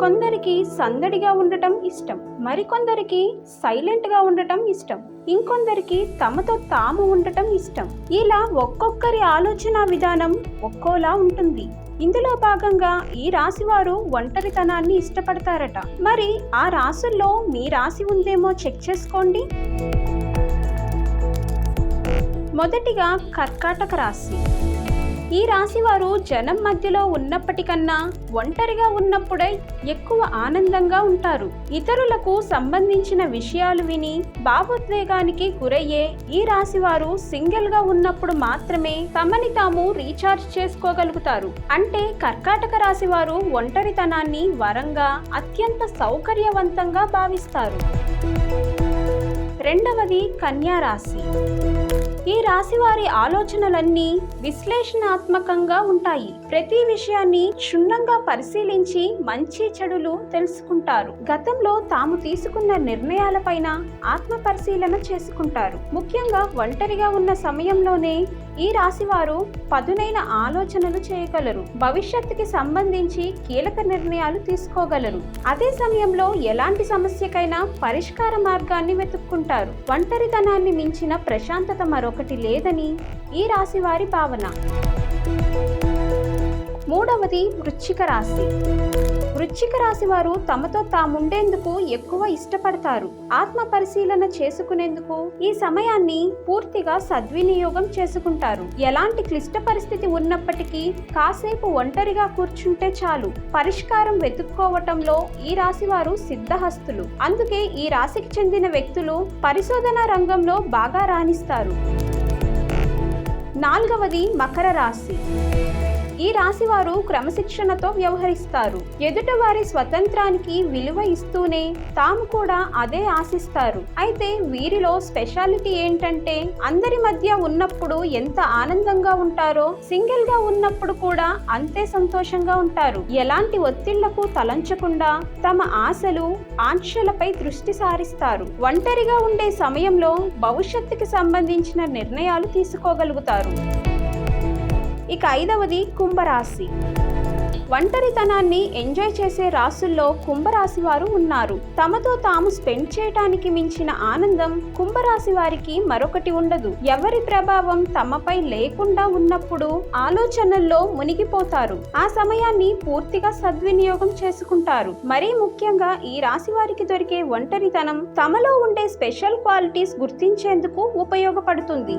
కొందరికి సందడిగా ఉండటం ఇష్టం మరికొందరికి సైలెంట్గా ఉండటం ఇష్టం ఇంకొందరికి తమతో తాము ఉండటం ఇష్టం. ఇలా ఒక్కొక్కరి ఆలోచన విధానం ఒక్కోలా ఉంటుంది. ఇందులో భాగంగా ఈ రాశి వారు ఒంటరితనాన్ని ఇష్టపడతారట. మరి ఆ రాసుల్లో మీ రాశి ఉందేమో చెక్ చేసుకోండి. మొదటిగా కర్కాటక రాశి. ఈ రాశి వారు జనం మధ్యలో ఉన్నప్పటికన్నా ఒంటరిగా ఉన్నప్పుడే ఎక్కువ ఆనందంగా ఉంటారు. ఇతరులకు సంబంధించిన విషయాలు విని భావోద్వేగానికి గురయ్యే ఈ రాశి వారు సింగిల్గా ఉన్నప్పుడు మాత్రమే తమని తాము రీఛార్జ్ చేసుకోగలుగుతారు. అంటే కర్కాటక రాశి వారు ఒంటరితనాన్ని వరంగా అత్యంత సౌకర్యవంతంగా భావిస్తారు. రెండవది కన్యా రాశి. ఈ రాశి వారి ఆలోచనలన్నీ విశ్లేషణాత్మకంగా ఉంటాయి. ప్రతి విషయాన్ని క్షుణ్ణంగా పరిశీలించి మంచి చెడులు తెలుసుకుంటారు. గతంలో తాము తీసుకున్న నిర్ణయాలపైన ఆత్మ పరిశీలన చేసుకుంటారు. ముఖ్యంగా ఒంటరిగా ఉన్న సమయంలోనే ఈ రాశి వారు పదునైన ఆలోచనలు చేయగలరు. భవిష్యత్తుకి సంబంధించి కీలక నిర్ణయాలు తీసుకోగలరు. అదే సమయంలో ఎలాంటి సమస్యకైనా పరిష్కార మార్గాన్ని వెతుక్కుంటారు. ఒంటరితనాన్ని మించిన ప్రశాంతత మరొకటి లేదని ఈ రాశి వారి భావన. మూడవది వృశ్చిక రాశి. వృశ్చిక రాశి వారు తమతో తాముండేందుకు ఎక్కువ ఇష్టపడతారు. ఆత్మ పరిశీలన చేసుకునేందుకు ఈ సమయాన్ని పూర్తిగా సద్వినియోగం చేసుకుంటారు. ఎలాంటి క్లిష్ట పరిస్థితి ఉన్నప్పటికీ కాసేపు ఒంటరిగా కూర్చుంటే చాలు. పరిష్కారం వెతుక్కోవటంలో ఈ రాశి వారు సిద్ధహస్తులు. అందుకే ఈ రాశికి చెందిన వ్యక్తులు పరిశోధన రంగంలో బాగా రాణిస్తారు. నాలుగవది మకర రాశి. ఈ రాశి వారు క్రమశిక్షణతో వ్యవహరిస్తారు. ఎదుటవారి స్వతంత్రానికి విలువ ఇస్తూనే తాము కూడా అదే ఆశిస్తారు. అయితే వీరిలో స్పెషాలిటీ ఏంటంటే అందరి మధ్య ఉన్నప్పుడు ఎంత ఆనందంగా ఉంటారో సింగిల్గా ఉన్నప్పుడు కూడా అంతే సంతోషంగా ఉంటారు. ఎలాంటి ఒత్తిళ్ళకు తలంచకుండా తమ ఆశలు ఆంక్షలపై దృష్టి సారిస్తారు. ఒంటరిగా ఉండే సమయంలో భవిష్యత్తుకి సంబంధించిన నిర్ణయాలు తీసుకోగలుగుతారు. ఇక ఐదవది కుంభరాశి. ఒంటరితనాన్ని ఎంజాయ్ చేసే రాసుల్లో కుంభరాశి వారు ఉన్నారు. తమతో తాము స్పెండ్ చేయటానికి మించిన ఆనందం కుంభరాశి వారికి మరొకటి ఉండదు. ఎవరి ప్రభావం తమపై లేకుండా ఉన్నప్పుడు ఆలోచనల్లో మునిగిపోతారు. ఆ సమయాన్ని పూర్తిగా సద్వినియోగం చేసుకుంటారు. మరీ ముఖ్యంగా ఈ రాశి వారికి దొరికే ఒంటరితనం తమలో ఉండే స్పెషల్ క్వాలిటీస్ గుర్తించేందుకు ఉపయోగపడుతుంది.